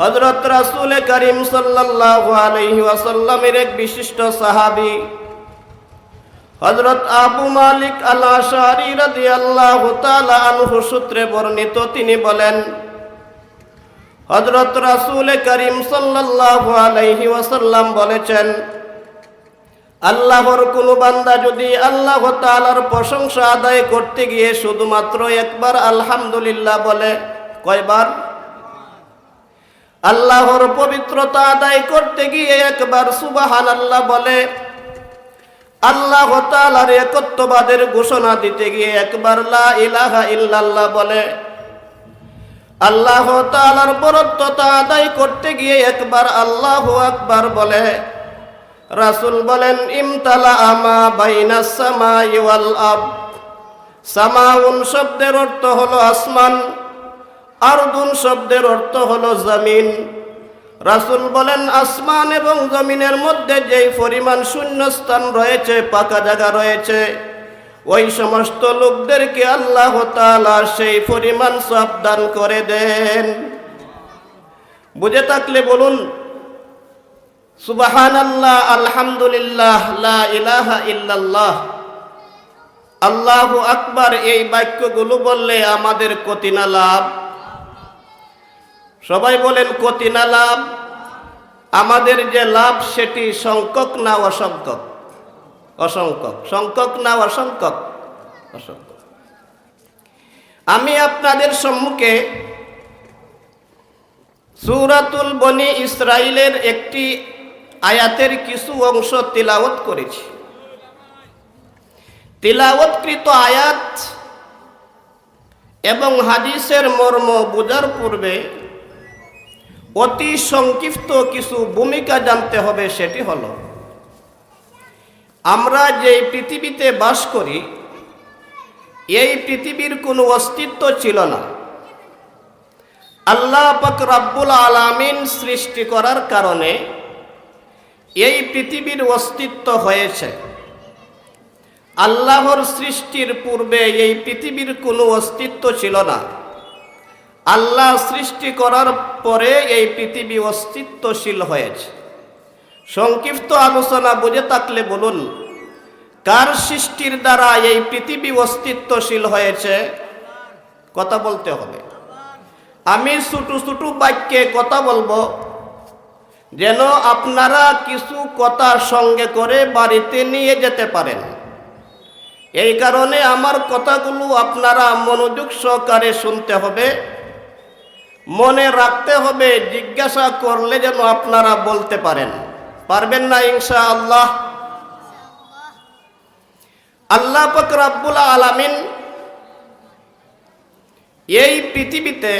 হজরত রাসুল করিম ওয়াসাল্লামের এক বিশিষ্ট সাহাবী হজরত আবু মালিক আল্লাহ আশারি রাদিয়াল্লাহু তাআলা আনহু সূত্রে বর্ণিত, তিনি বলেন হজরত রাসুল করিম সাল্লাল্লাহু আলাইহি ওয়াসাল্লাম বলেছেন, আল্লাহর কোনো বান্দা যদি আল্লাহ তাআলার প্রশংসা আদায় করতে গিয়ে শুধুমাত্র একবার আলহামদুলিল্লাহ বলে, কয়বার? আল্লাহর পবিত্রতা আদায় করতে গিয়ে একবার সুবাহান আল্লাহ বলে। আল্লাহ তালার একত্ববাদের ঘোষণা দিতে গিয়ে একবার লা ইলাহা ইল্লাল্লাহ বলে। আল্লাহ তালার বরত্বতা আদায় করতে গিয়ে একবার আল্লাহ আকবার বলে। রাসুল বলেন ইমতালা আমা বাইনা সামা ইওয়াল আব সামাউন শব্দের অর্থ হলো আসমান। আরদুন শব্দের অর্থ হলো জমিন। রাসুল বলেন, আসমান এবং জমিনের মধ্যে যেই পরিমাণ শূন্যস্থান রয়েছে, পাকা জায়গা রয়েছে, ওই সমস্ত লোকদেরকে আল্লাহ তাআলা সেই পরিমাণ সাবধান করে দেন। বুঝে থাকলে বলুন সুবাহান আল্লাহ আলহামদুলিল্লাহ ইলাহা ইল্লাল্লাহ। আল্লাহু আকবার, এই বাক্যগুলো বললে আমাদের কতিনা লাভ। সবাই বলেন কতি না লাভ। আমাদের যে লাভ, সেটি সংখ্যক না অসংখ্যক? অসংখ্যক। সংখ্যক না অসংখ্যক? অসংখ্যক। আমি আপনাদের সম্মুখে সুরাতুল বনি ইসরাইলের একটি আয়াতের কিছু অংশ তিলাওত করেছি। তিলাওয়াতকৃত আয়াত এবং হাদিসের মর্ম বোঝার পূর্বে অতি সংক্ষিপ্ত কিছু ভূমিকা জানতে হবে, সেটি হল, আমরা যেই পৃথিবীতে বাস করি, এই পৃথিবীর কোনো অস্তিত্ব ছিল না। আল্লাহ পাক রাব্বুল আলামিন সৃষ্টি করার কারণে এই পৃথিবীর অস্তিত্ব হয়েছে। আল্লাহর সৃষ্টির পূর্বে এই পৃথিবীর কোনো অস্তিত্ব ছিল না। আল্লাহ সৃষ্টি করার পরে এই পৃথিবী অস্তিত্বশীল হয়েছে। সংক্ষিপ্ত আলোচনা বুঝে থাকলে বলুন, কার সৃষ্টির দ্বারা এই পৃথিবী অস্তিত্বশীল হয়েছে? কথা বলতে হবে। আমি ছোটো ছোটো বাক্যে কথা বলব। যেন আপনারা কিছু কথা সঙ্গে করে বাড়িতে নিয়ে যেতে পারেন। এই কারণে আমার কথাগুলো আপনারা মনোযোগ সহকারে শুনতে হবে। মনে রাখতে হবে, জিজ্ঞাসা করলে যেন আপনারা বলতে পারেন। পারবেন না ইনশা আল্লাহ আল্লাহ পাক আলামিন এই পৃথিবীতে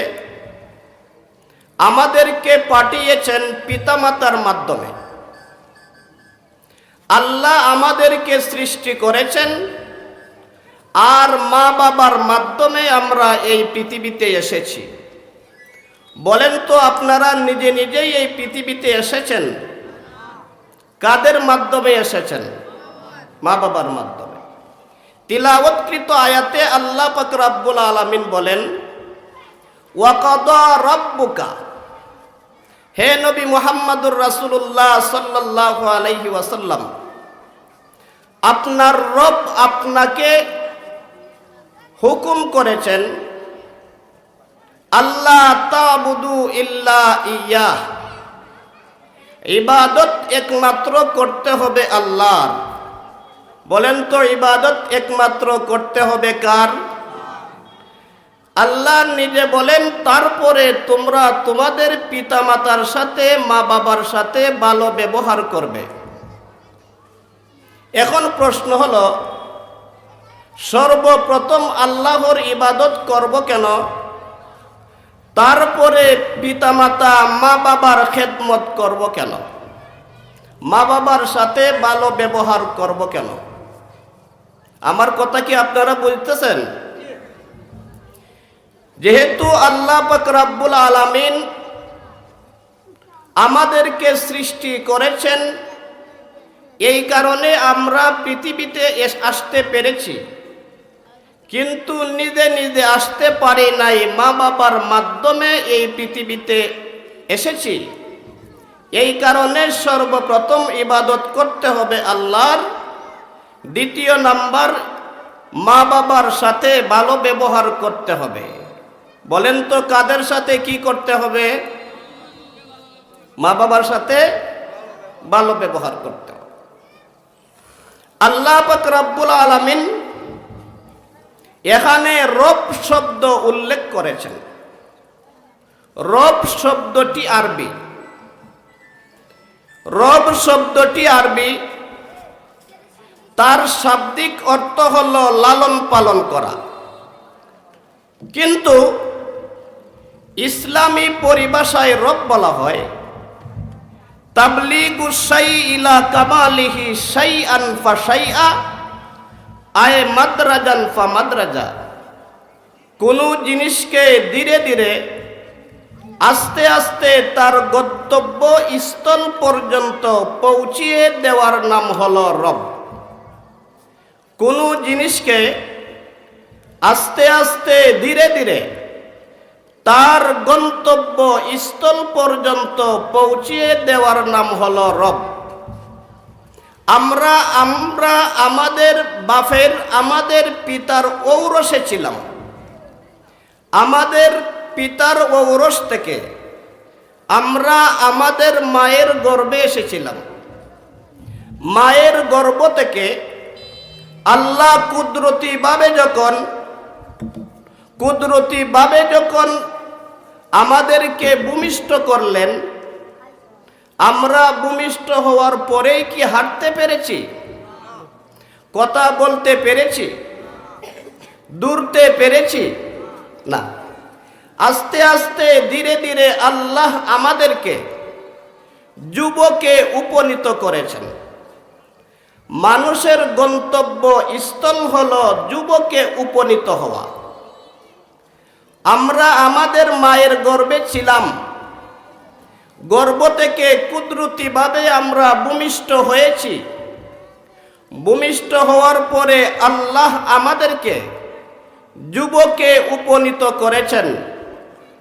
আমাদেরকে পাঠিয়েছেন পিতামাতার মাধ্যমে। আল্লাহ আমাদেরকে সৃষ্টি করেছেন আর মা বাবার মাধ্যমে আমরা এই পৃথিবীতে এসেছি। বলেন তো আপনারা নিজে নিজেই এই পৃথিবীতে এসেছেন? কাদের মাধ্যমে এসেছেন? মা বাবার মাধ্যমে। তিলাওয়াতকৃত আয়াতে আল্লাহ পাক রাব্বুল আলামিন বলেন, ওয়াকাদা রাব্বুকা। হে নবী মুহাম্মদুর রাসুল্লাহ সাল্লাল্লাহু আলাইহি ওয়াসাল্লাম, আপনার রব আপনাকে হুকুম করেছেন আল্লাহ তাবুদু ইল্লা ইয়া। ইবাদত একমাত্র করতে হবে আল্লাহ বলেন তো, ইবাদত একমাত্র করতে হবে কার? আল্লাহ নিজে বলেন, তারপরে তোমরা তোমাদের পিতামাতার সাথে মা বাবার সাথে ভালো ব্যবহার করবে। এখন প্রশ্ন হলো, সর্বপ্রথম আল্লাহর ইবাদত করব কেন? তারপরে পিতামাতা মা বাবার খেদমত করব কেন? মা বাবার সাথে ভালো ব্যবহার করব কেন? আমার কথা কি আপনারা বুঝতেছেন? যেহেতু আল্লাহ পাক রাব্বুল আলামিন আমাদেরকে সৃষ্টি করেছেন, এই কারণে আমরা পৃথিবীতে আসতে পেরেছি। কিন্তু নিজে নিজে আসতে পারি নাই মা বাবার মাধ্যমে এই পৃথিবীতে এসেছি। এই কারণে সর্বপ্রথম ইবাদত করতে হবে আল্লাহর। দ্বিতীয় নাম্বার মা বাবার সাথে ভালো ব্যবহার করতে হবে। বলেন তো কাদের সাথে কি করতে হবে? মা বাবার সাথে ভালো ব্যবহার করতে হবে। আল্লাহ পাক রব্বুল আলামিন এখানে রব শব্দ উল্লেখ করেছেন। রব শব্দটি আরবি। রব শব্দটি আরবি। তার শাব্দিক অর্থ হল লালন পালন করা। কিন্তু ইসলামী পরিভাষায় রব বলা হয়, তাবলিগু সাই ইলা কামালিহি সাই আন ফা সাই আ আয় মাদ্রাজান ফা মাদ্রাজা কোনো জিনিসকে ধীরে ধীরে, আস্তে আস্তে তার গন্তব্য স্থল পর্যন্ত পৌঁছিয়ে দেওয়ার নাম হল রব। কোনো জিনিসকে আস্তে আস্তে ধীরে ধীরে তার গন্তব্য স্থল পর্যন্ত পৌঁছিয়ে দেওয়ার নাম হল রব। আমরা আমরা আমাদের বাফের আমাদের পিতার ঔরসে ছিলাম। আমাদের পিতার ঔরস থেকে আমরা আমাদের মায়ের গর্ভে এসেছিলাম। মায়ের গর্ভ থেকে আল্লাহ কুদরতিভাবে যখন কুদরতিভাবে যখন আমাদেরকে ভূমিষ্ঠ করলেন আমরা ভূমিষ্ঠ হওয়ার পরেই কি হাঁটতে পেরেছি? কথা বলতে পেরেছি? দূরতে পেরেছি? না। আস্তে আস্তে ধীরে ধীরে আল্লাহ আমাদেরকে যুবকে উপনীত করেছেন। মানুষের গন্তব্য স্থল হল যুবকে উপনীত হওয়া। আমরা আমাদের মায়ের গর্বে ছিলাম। গর্ব থেকে কুদরতিভাবে আমরা ভূমিষ্ঠ হয়েছি। ভূমিষ্ঠ হওয়ার পরে আল্লাহ আমাদেরকে যুবকে উপনীত করেছেন।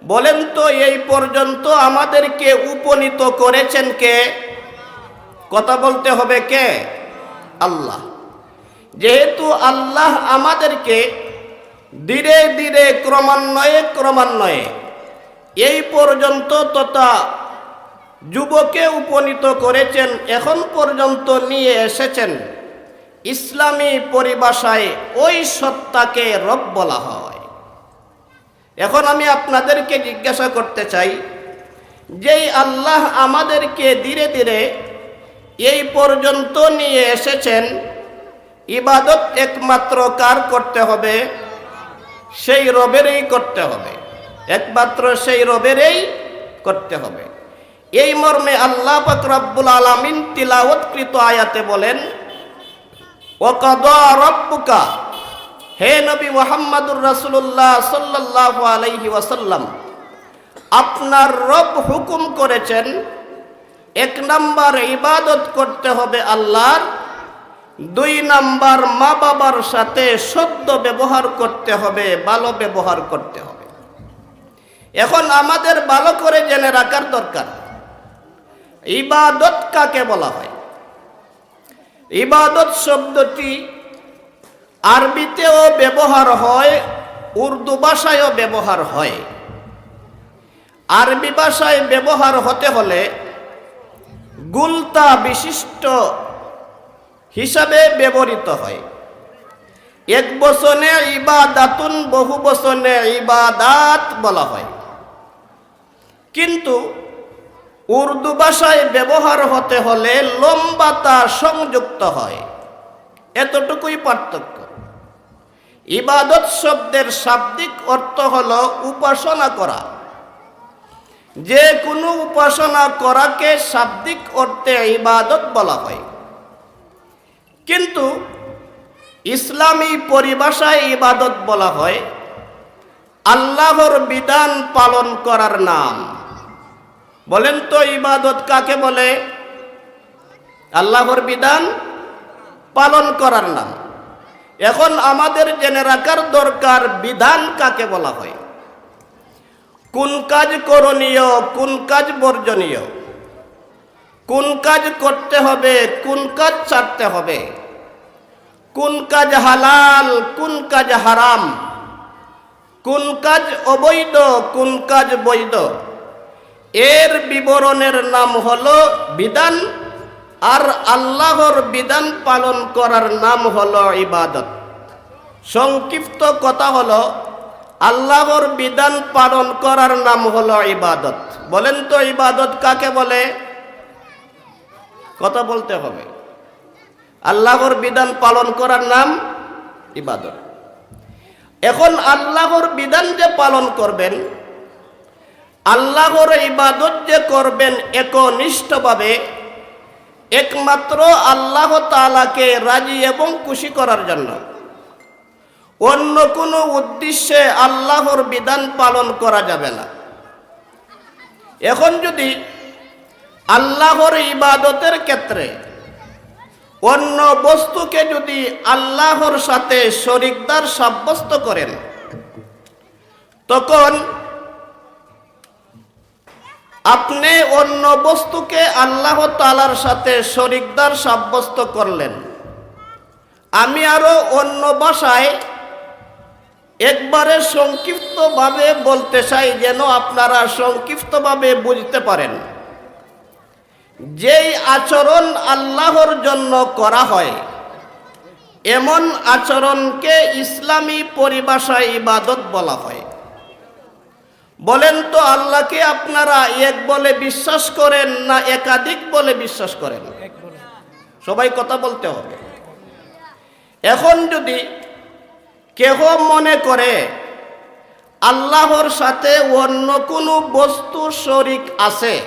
বলেন তো, এই পর্যন্ত আমাদেরকে উপনীত করেছেন কে? কথা বলতে হবে কে? আল্লাহ। যেহেতু আল্লাহ আমাদেরকে ধীরে ধীরে ক্রমান্বয়ে ক্রমান্বয়ে এই পর্যন্ত তথা যুবকে উপনীত করেছেন, এখন পর্যন্ত নিয়ে এসেছেন। ইসলামী পরিভাষায় ওই সত্তাকে রব বলা হয়। এখন আমি আপনাদেরকে জিজ্ঞাসা করতে চাই, যেই আল্লাহ আমাদেরকে ধীরে ধীরে এই পর্যন্ত নিয়ে এসেছেন, ইবাদত একমাত্র কার করতে হবে? সেই রবেরই করতে হবে। একমাত্র সেই রবেরই করতে হবে। এই মর্মে আল্লাহ রব্বুল আলামিন তিলাওয়াতকৃত আয়াতে বলেন রব্বুকা, হে নবী মোহাম্মদুর রাসূলুল্লাহ সাল্লাল্লাহু আলাইহি ওয়াসাল্লাম, আপনার রব হুকুম করেছেন, এক নাম্বার ইবাদত করতে হবে আল্লাহর, দুই নাম্বার মা বাবার সাথে সদ্য ব্যবহার করতে হবে, ভালো ব্যবহার করতে হবে। এখন আমাদের ভালো করে জেনে রাখার দরকার। ইবাদত কাকে বলা হয়? ইবাদত শব্দটি আরবিতেও ব্যবহার হয়, উর্দু ভাষায়ও ব্যবহার হয়। আরবি ভাষায় ব্যবহার হতে হলে গুলতা বিশিষ্ট হিসাবে ব্যবহৃত হয়। এক বচনে ইবাদাতুন, বহু বচনে ইবাদাত বলা হয়। কিন্তু উর্দু ভাষায় ব্যবহার হতে হলে লম্বাতা সংযুক্ত হয়। এতটুকুই পার্থক্য। ইবাদত শব্দের শাব্দিক অর্থ হল উপাসনা করা। যে কোনো উপাসনা করাকে শাব্দিক অর্থে ইবাদত বলা হয়। কিন্তু ইসলামী পরিভাষায় ইবাদত বলা হয় আল্লাহর বিধান পালন করার নাম। বলেন তো ইবাদত কাকে বলে? আল্লাহর বিধান পালন করার নাম। এখন আমাদের জেনে রাখার দরকার বিধান কাকে বলা হয়? কোন কাজ করণীয়, কোন কাজ বর্জনীয়? কোন কাজ করতে হবে, কোন কাজ ছাড়তে হবে? কোন কাজ হালাল, কোন কাজ হারাম? কোন কাজ অবৈধ, কোন কাজ বৈধ? এর বিবরণের নাম হলো বিধান, আর আল্লাহর বিধান পালন করার নাম হলো ইবাদত। সংক্ষিপ্ত কথা হলো, আল্লাহর বিধান পালন করার নাম হলো ইবাদত। বলেন তো ইবাদত কাকে বলে? কথা বলতে হবে। আল্লাহর বিধান পালন করার নাম ইবাদত। এখন আল্লাহর বিধান যে পালন করবেন আল্লাহর ইবাদত যে করবেন একনিষ্ঠভাবে, একমাত্র আল্লাহ তালাকে রাজি এবং খুশি করার জন্য। অন্য কোনো উদ্দেশ্যে আল্লাহর বিধান পালন করা যাবে না। এখন যদি আল্লাহর ইবাদতের ক্ষেত্রে অন্য বস্তুকে যদি আল্লাহর সাথে শরিকদার সাব্যস্ত করেন, তখন আপনি অন্য বস্তুকে আল্লাহ তালার সাথে শরিকদার সাব্যস্ত করলেন। আমি আরও অন্য ভাষায় একবারে সংক্ষিপ্তভাবে বলতে চাই যেন আপনারা সংক্ষিপ্তভাবে বুঝতে পারেন। যেই আচরণ আল্লাহর জন্য করা হয়, এমন আচরণকে ইসলামী পরিভাষায় ইবাদত বলা হয়। বলেন তো আল্লাহকে আপনারা এক বলে বিশ্বাস করেন না একাধিক বলে বিশ্বাস করেন? সবাই কথা বলতে হবে। এখন যদি কেহ মনে করে আল্লাহর সাথে অন্য কোনো বস্তু শরিক আছে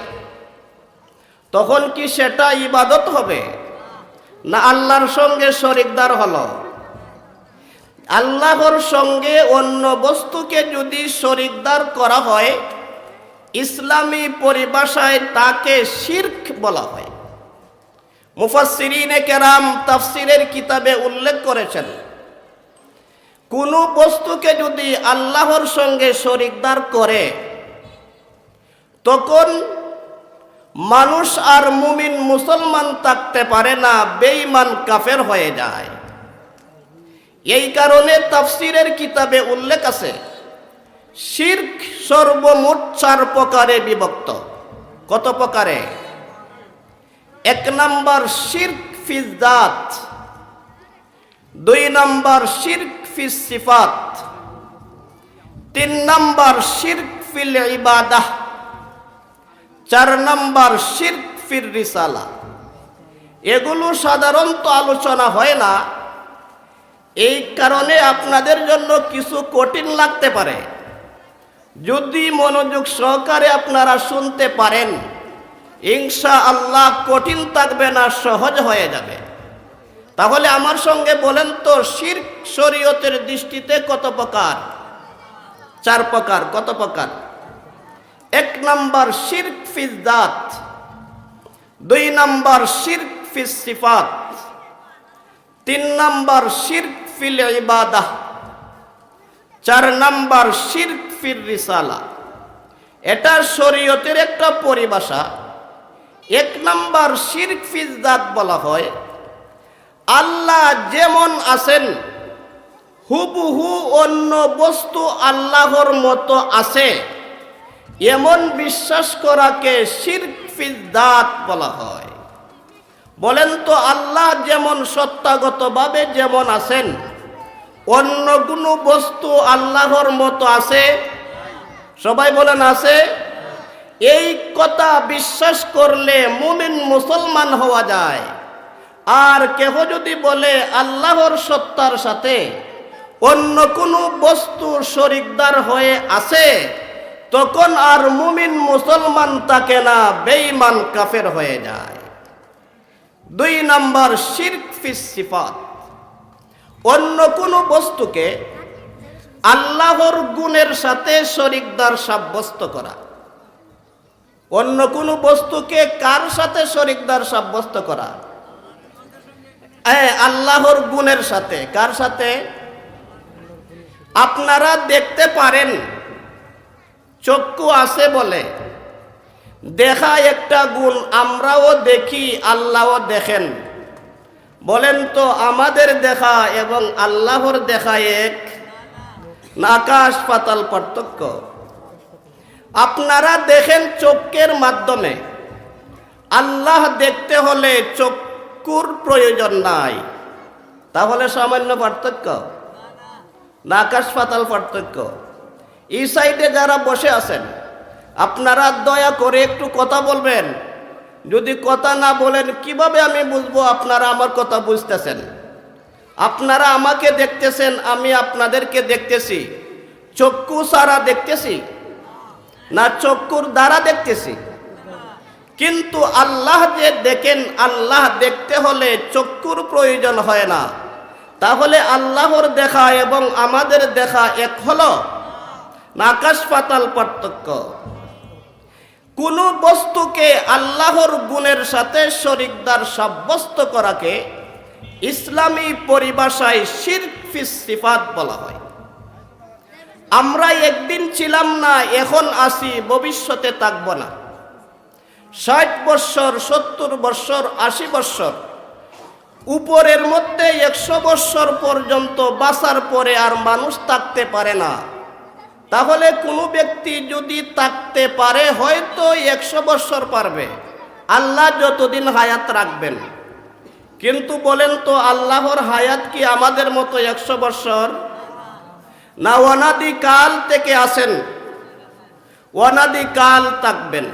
তখন কি সেটা ইবাদত হবে? না আল্লাহর সঙ্গে শরিকদার হলো? আল্লাহর সঙ্গে অন্য বস্তুকে যদি শরিকদার করা হয়, ইসলামী পরিভাষায় তাকে শির্ক বলা হয়। মুফাসসিরিনে কেরাম তাফসিরের কিতাবে উল্লেখ করেছেন, কোনো বস্তুকে যদি আল্লাহর সঙ্গে শরিকদার করে, তখন মানুষ আর মুমিন মুসলমান থাকতে পারে না, বেঈমান কাফের হয়ে যায়। এই কারণে তাফসিরের কিতাবে উল্লেখ আছে, শির্ক সর্বমোট চার প্রকারে বিভক্ত। কত প্রকারে? এক নম্বর শির্ক ফিজাত দুই নম্বর শির্ক ফিস সিফাত, তিন নম্বর শির্ক ফিল ইবাদাহ, চার নম্বর শির্ক ফির রিসালা। এগুলো সাধারণত আলোচনা হয় না এই কারণে আপনাদের জন্য কিছু কঠিন লাগতে পারে। যদি মনোযোগ সহকারে আপনারা শুনতে পারেন ইনশা আল্লাহ কঠিন থাকবে না, সহজ হয়ে যাবে। তাহলে আমার সঙ্গে বলেন তো শির শরীয়তের দৃষ্টিতে কত প্রকার? চার প্রকার, কত প্রকার? এক নম্বর শির্ক ফিস দাত, দুই নম্বর শির্ক ফিস সিফাত, তিন নম্বর শির্ক ফিল ইবাদাহ। চার নাম্বার শির্ক ফির রিসালা। এটা শরীয়তের একটা পরিভাষা। এক নম্বর শির্ক ফিস দাত বলা হয়, আল্লাহ যেমন আছেন, হুবহু অন্য বস্তু আল্লাহর মতো আছে। এমন বিশ্বাস করাকে শির্ক ফিজাত বলা হয়। বলেন তো আল্লাহ যেমন সত্তাগতভাবে যেমন আছেন, অন্য কোনো বস্তু আল্লাহর মতো আছে? সবাই বলেন আছে? এই কথা বিশ্বাস করলে মুমিন মুসলমান হওয়া যায়। আর কেহ যদি বলে আল্লাহর সত্তার সাথে অন্য কোনো বস্তু শরিকদার হয়ে আছে, তখন আর মুমিন মুসলমান তাকে না বেঈমান কাফের হয়ে যায়। দুই নম্বর শির্ক সিফাত। অন্য কোনো বস্তুকে আল্লাহর গুণের সাথে শরিকদার সাব্যস্ত করা। অন্য কোনো বস্তুকে কার সাথে শরিকদার সাব্যস্ত করা? হ্যাঁ আল্লাহর গুণের সাথে। কার সাথে? আপনারা দেখতে পারেন, চক্ষু আছে বলে। দেখা একটা গুণ, আমরাও দেখি, আল্লাহও দেখেন। বলেন তো, আমাদের দেখা এবং আল্লাহর দেখা এক? আকাশ পাতাল পার্থক্য। আপনারা দেখেন চোখের মাধ্যমে। আল্লাহ দেখতে হলে চক্ষুর প্রয়োজন নাই। তাহলে সামান্য পার্থক্য। না, আকাশ পাতাল পার্থক্য। এই সাইডে যারা বসে আছেন আপনারা দয়া করে একটু কথা বলবেন। যদি কথা না বলেন, কীভাবে আমি বুঝব আপনারা আমার কথা বুঝতেছেন? আপনারা আমাকে দেখতেছেন, আমি আপনাদেরকে দেখতেছি। চক্ষু সারা দেখতেছি, না চক্ষুর দ্বারা দেখতেছি? কিন্তু আল্লাহ যে দেখেন, আল্লাহ দেখতে হলে চক্ষুর প্রয়োজন হয় না। তাহলে আল্লাহর দেখা এবং আমাদের দেখা এক হলো না আকাশ পাতাল পার্থক্য। কোন বস্তুকে আল্লাহর গুণের সাথে শরিকদার সাব্যস্ত করাকে ইসলামী পরিভাষায় শিরফিস সিফাত বলা হয়। আমরা একদিন ছিলাম না, এখন আসি ভবিষ্যতে থাকব না। ষাট বৎসর, সত্তর বৎসর, আশি বৎসর, উপরের মধ্যে একশো বৎসর পর্যন্ত বাঁচার পরে আর মানুষ থাকতে পারে না। তাহলে কোনো ব্যক্তি যদি থাকতে পারে, হয়তো একশো বৎসর পারবে। আল্লাহ যতদিন হায়াত রাখবেন। কিন্তু বলেন তো, আল্লাহর হায়াত কি আমাদের মতো একশো বৎসর না, অনাদি কাল থেকে আসেন। অনাদি কাল থাকবেন।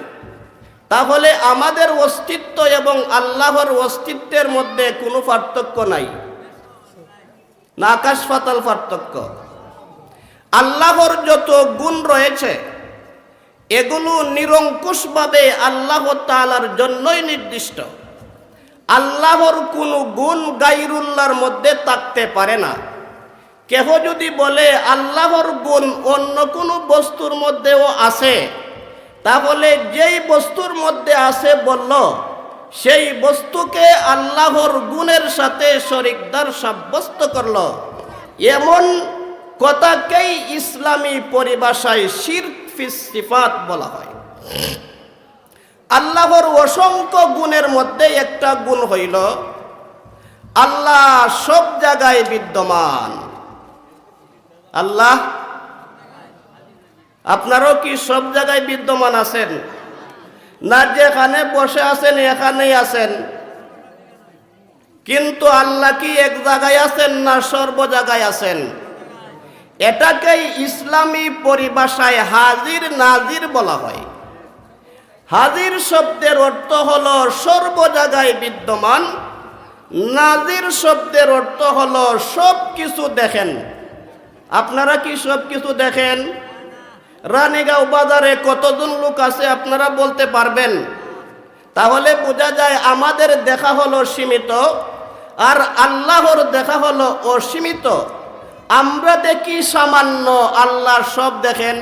তাহলে আমাদের অস্তিত্ব এবং আল্লাহর অস্তিত্বের মধ্যে কোনো পার্থক্য নাই। না, আকাশ পাতাল পার্থক্য। আল্লাহর যত গুণ রয়েছে, এগুলো নিরঙ্কুশভাবে আল্লাহ তালার জন্যই নির্দিষ্ট। আল্লাহর কোনো গুণ গাইরুল্লার মধ্যে থাকতে পারে না। কেহ যদি বলে আল্লাহর গুণ অন্য কোনো বস্তুর মধ্যেও আছে, তাহলে যেই বস্তুর মধ্যে আছে বলল, সেই বস্তুকে আল্লাহর গুণের সাথে শরিকদার সাব্যস্ত করল। এমন কথাকেই ইসলামী পরিভাষায় শিরক ফিস সিফাত বলা হয়। আল্লাহর অসংখ্য গুণের মধ্যে একটা গুণ হইল, আল্লাহ সব জায়গায় বিদ্যমান। আল্লাহ, আপনারাও কি সব জায়গায় বিদ্যমান আছেন? না যেখানে বসে আছেন, এখানেই আছেন। কিন্তু আল্লাহ কি এক জায়গায় আছেন না সর্ব জায়গায় আছেন? এটাকেই ইসলামী পরিভাষায় হাজির নাজির বলা হয়। হাজির শব্দের অর্থ হল সর্ব জায়গায় বিদ্যমান। নাজির শব্দের অর্থ হল সব কিছু দেখেন। আপনারা কি সব কিছু দেখেন? রানীগাঁও বাজারে কতজন লোক আছে আপনারা বলতে পারবেন। তাহলে বোঝা যায় আমাদের দেখা হলো সীমিত আর আল্লাহর দেখা হলো অসীমিত। আমরা দেখি সামান্য আল্লাহ সব দেখেন।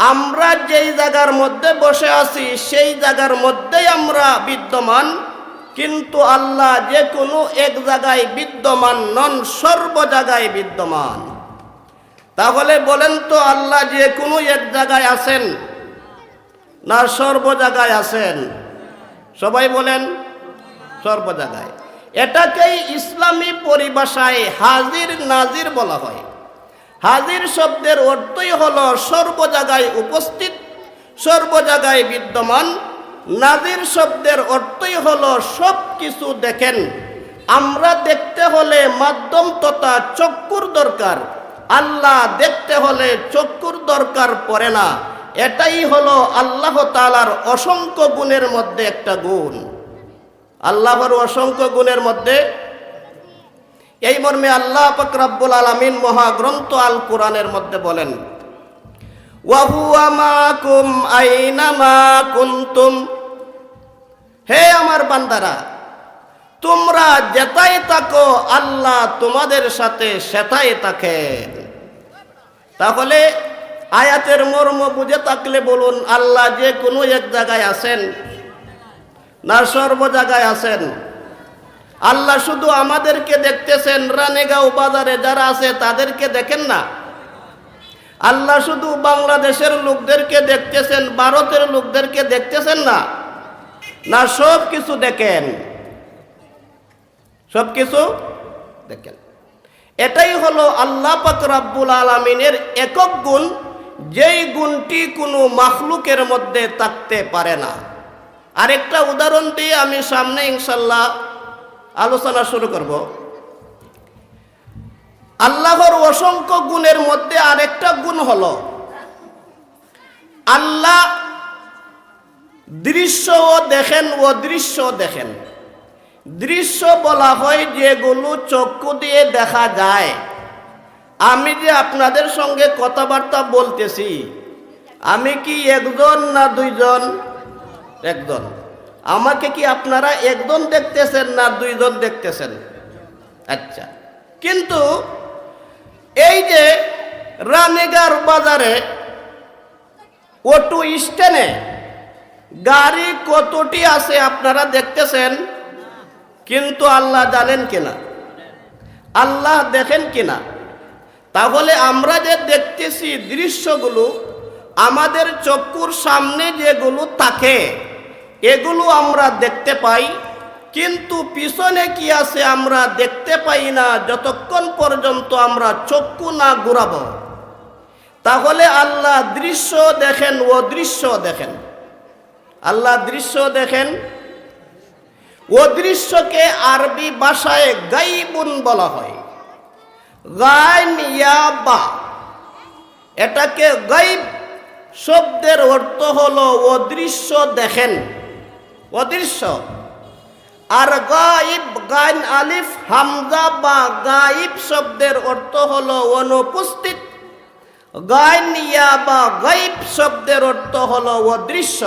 আমরা যেই জায়গার মধ্যে বসে আছি, সেই জায়গার মধ্যেই আমরা বিদ্যমান। কিন্তু আল্লাহ যে কোনো এক জায়গায় বিদ্যমান নন, সর্ব জায়গায় বিদ্যমান। তাহলে বলেন তো আল্লাহ যে কোনো এক জায়গায় আছেন না সর্ব জায়গায় আছেন? সবাই বলেন, সর্ব জায়গায়। এটাকেই ইসলামী পরিভাষায় হাজির নাজির বলা হয়। হাজির শব্দের অর্থই হল সর্ব জায়গায় উপস্থিত, সর্ব জায়গায় বিদ্যমান। নাজির শব্দের অর্থই হল সব কিছু দেখেন। আমরা দেখতে হলে মাধ্যম তথা চক্ষুর দরকার। আল্লাহ দেখতে হলে চক্ষুর দরকার পড়ে না। এটাই হলো আল্লাহ তালার অসংখ্য গুণের মধ্যে একটা গুণ। আল্লাহর অসংখ্য গুণের মধ্যে এই মর্মে আল্লাহ পাক রব্বুল আলামিন মহাগ্রন্থ আল কোরআনের মধ্যে বলেন হে আমার বান্দারা, তোমরা যেতাই থাকো, আল্লাহ তোমাদের সাথে সেতাই থাকেন। তাহলে আয়াতের মর্ম বুঝে থাকলে বলুন, আল্লাহ যে কোনো এক জায়গায় আছেন না সর্ব জায়গায় আছেন। আল্লাহ শুধু আমাদেরকে দেখতেছেন, রানেগাঁও বাজারে যারা আছে তাদেরকে দেখেন না। আল্লাহ শুধু বাংলাদেশের লোকদেরকে দেখতেছেন, ভারতের লোকদেরকে দেখতেছেন না। না সব কিছু দেখেন। সব কিছু দেখেন। এটাই হলো আল্লাহ পাক রাব্বুল আলমিনের একক গুণ, যেই গুণটি কোনো মাখলুকের মধ্যে থাকতে পারে না। আরেকটা উদাহরণ দিয়ে আমি সামনে ইনশাল্লাহ আলোচনা শুরু করব। আল্লাহর অসংখ্য গুণের মধ্যে আরেকটা গুণ হল, আল্লাহ দৃশ্যও দেখেন, অদৃশ্যও দেখেন। দৃশ্য বলা হয় যেগুলো চক্ষু দিয়ে দেখা যায়। আমি যে আপনাদের সঙ্গে কথাবার্তা বলতেছি, আমি কি একজন না দুইজন? একজন আমাকে কি আপনারা একজন দেখতেছেন না দুইজন দেখতেছেন? আচ্ছা। কিন্তু এই যে রানীগার বাজারে অটো স্ট্যান্ডে গাড়ি কতটি আছে আপনারা দেখতেছেন? কিন্তু আল্লাহ জানেন কিনা? আল্লাহ দেখেন কিনা? তাহলে আমরা যে দেখতেছি দৃশ্যগুলো, আমাদের চক্ষুর সামনে যেগুলো থাকে এগুলো আমরা দেখতে পাই, কিন্তু পিছনে কি আছে আমরা দেখতে পাই না, যতক্ষণ পর্যন্ত আমরা চক্ষু না ঘুরাবো। তাহলে আল্লাহ দৃশ্য দেখেন ও দৃশ্য দেখেন। আল্লাহ দৃশ্য দেখেন ও দৃশ্যকে আরবি ভাষায় গাইবুন বলা হয়। এটাকে গাইব শব্দের অর্থ হলো অদৃশ্য দেখেন। অদৃশ্য। আর গাইব গাইন আলিফ, হামজা বা গাইব শব্দের অর্থ হলো অনুপস্থিত। গাইন ইয়া বা গাইব শব্দের অর্থ হলো অদৃশ্য।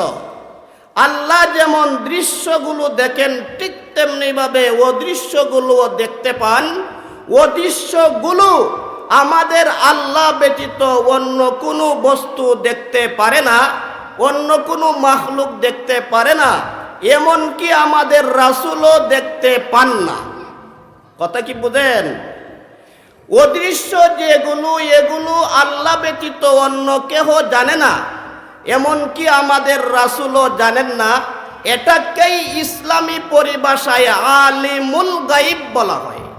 আল্লাহ যেমন দৃশ্যগুলো দেখেন, ঠিক তেমনিভাবে ও দৃশ্যগুলোও দেখতে পান। অদৃশ্যগুলো আমাদের আল্লাহ ব্যতীত অন্য কোনো বস্তু দেখতে পারে না, অন্য কোনো মাহলুক দেখতে পারে না। এমনকি আমাদের রাসুলও দেখতে পান না। কথা কি বুঝেন? অদৃশ্য যেগুলো এগুলো আল্লাহ ব্যতীত অন্য কেহ জানে না। এমনকি আমাদের রাসুলও জানেন না। এটাকেই ইসলামী পরিভাষায় আলিমুল গাইব বলা হয়।